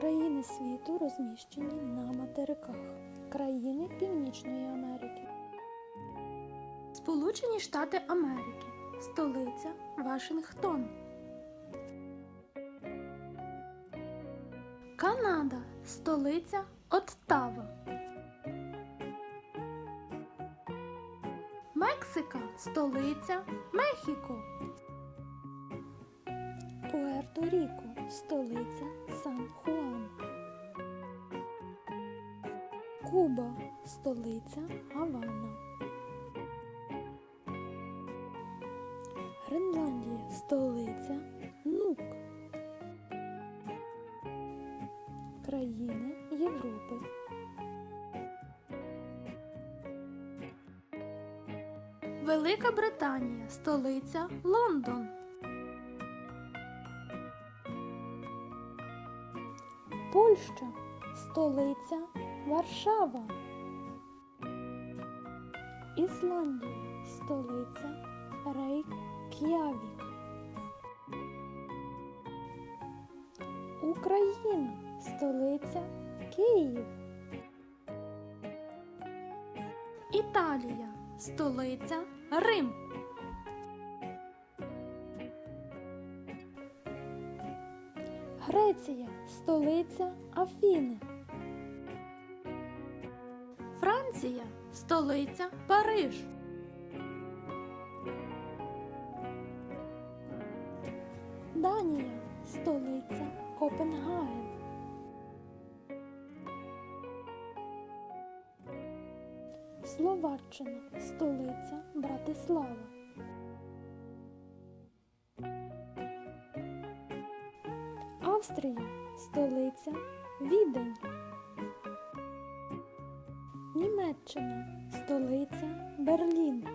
Країни світу розміщені на материках. Країни Північної Америки. Сполучені Штати Америки. Столиця Вашингтон. Канада. Столиця Оттава. Мексика. Столиця Мехіко. Пуерто-Ріко. Столиця Сан-Хуан. Куба. Столиця Гавана. Гренландія. Столиця Нук. Країни Європи. Велика Британія. Столиця Лондон. Польща. Столиця Варшава. Ісландія. Столиця Рейк'явік. Україна. Столиця Київ. Італія. Столиця Рим. Греція. Столиця Афіни. Франція. Столиця Париж. Данія. Столиця Копенгаген. Словаччина. Столиця Братислава. Австрія. Столиця Відень. Німеччина. Столиця Берлін.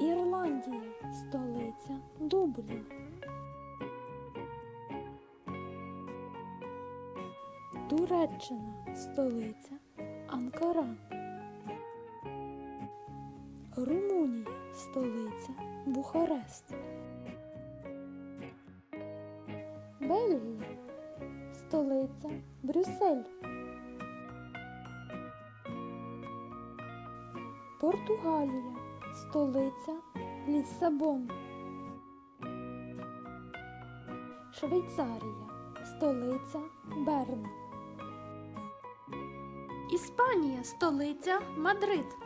Ірландія. Столиця Дублін. Туреччина. Столиця Анкара. Румунія. Столиця Бухарест. Бельгія. Столиця Брюссель. Португалія. Столиця Ліссабон. Швейцарія. Столиця Берн. Іспанія. Столиця Мадрид.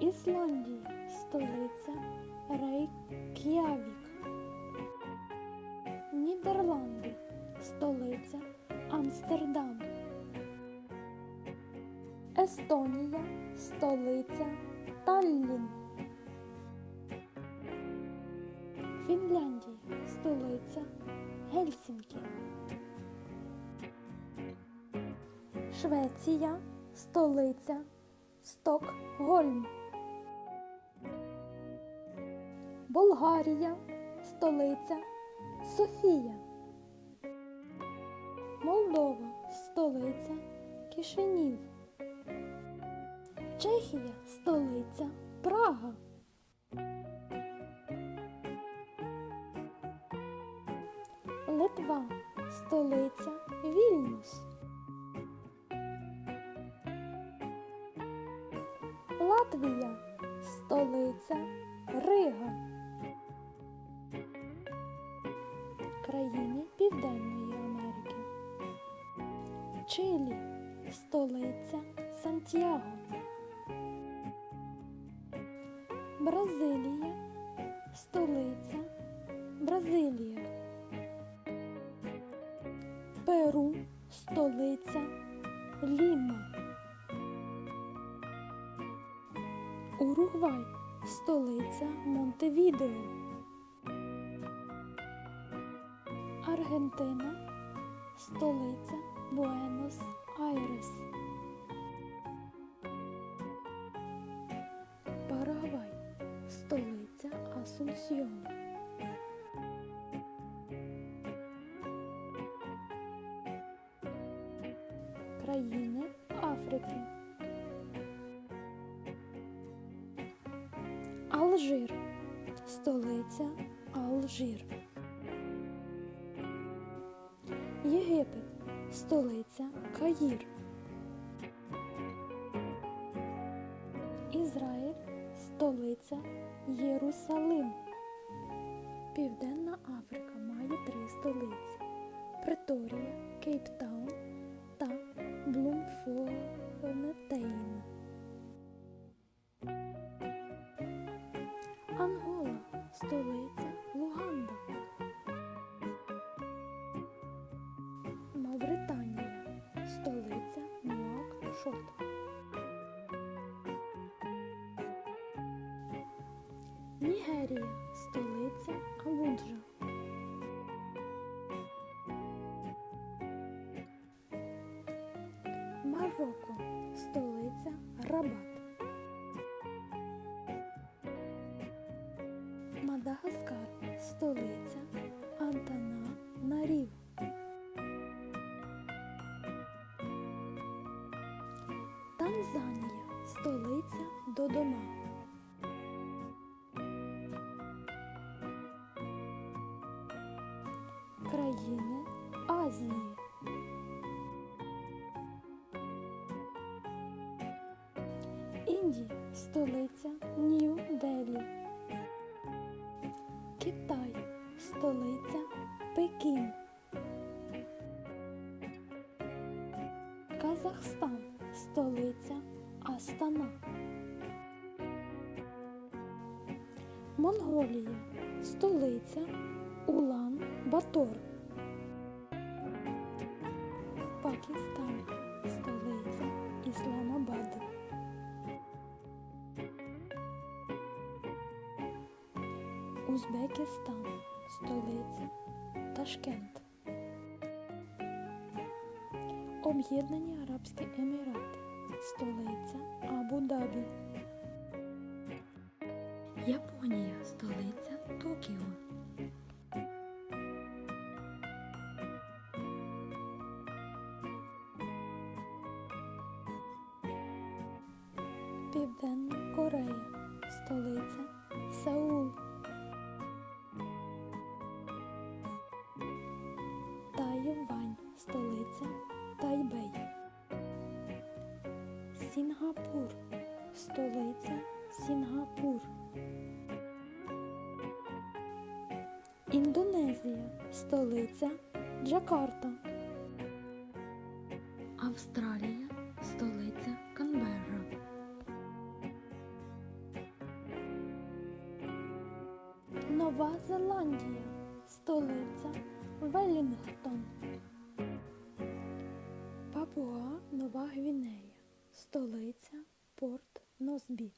Ісландія. Столиця Рейк'явік. Нідерланди. Столиця Амстердам. Естонія. Столиця Таллін. Фінляндія. Столиця Гельсінкі. Швеція. Столиця Стокгольм. Болгарія. Столиця Софія. Молдова. Столиця Кишинів. Чехія. Столиця Прага. Литва. Столиця Вільнюс. Латвія. Столиця Рига. Чилі. Столиця Сантьяго. Бразилія. Столиця Бразилія. Перу. Столиця Ліма. Уругвай. Столиця Монтевідео. Аргентина. Столиця Буенос-Айрес. Парагвай. Столиця Асунсьйон. Країни Африки. Алжир. столиця Алжир. Єгипет, столиця Каїр. Ізраїль, столиця Єрусалим. Південна Африка має три столиці: Преторія, Кейптаун та Блумфонтейн. Нігерія, столиця Абуджа. Марокко, столиця Рабат. Мадагаскар, столиця Антана Нарів. Танзанія, столиця Додома. Країни Азії. Індія, столиця Нью-Делі. Китай, столиця Пекін. Казахстан, столиця Астана. Монголія, столиця Улан Батор. Пакистан, столиця Ісламабад. Узбекистан, столиця Ташкент. Об'єднані Арабські Емірати, столиця Абу-Дабі. Японія, столиця Токіо. Сінгапур. Індонезія, столиця Джакарта. Австралія, столиця Канберра. Нова Зеландія, столиця Велінгтон. Папуа Нова Гвінея, столиця Порт Носбі.